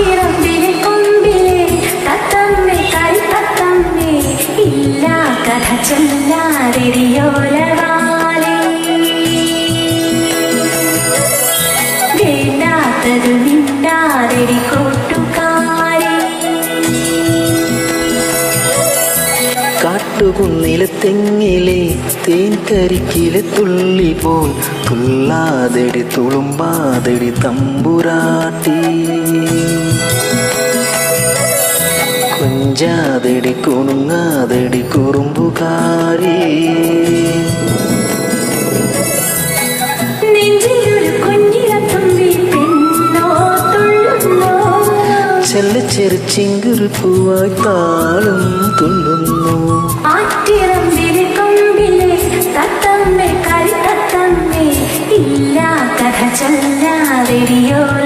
ചിറമ്പിലെ ഇല്ലാ കഥ കാട്ടുകുന്നിലെ തെങ്ങിലെ തേൻ കരിക്കിലെ തുള്ളി പോൽ തുള്ളാതെടി തുളുമ്പാതെടി തമ്പുരാട്ടി. ജാതടി കുണുങ്ങാതടി കുറുമ്പുകാരി. ചെല്ലച്ചെറു ചിങ്കുരു പൂവായി താളും തുള്ളുന്നു. ഇല്ലാ കഥ ചൊല്ലാതെടിയോ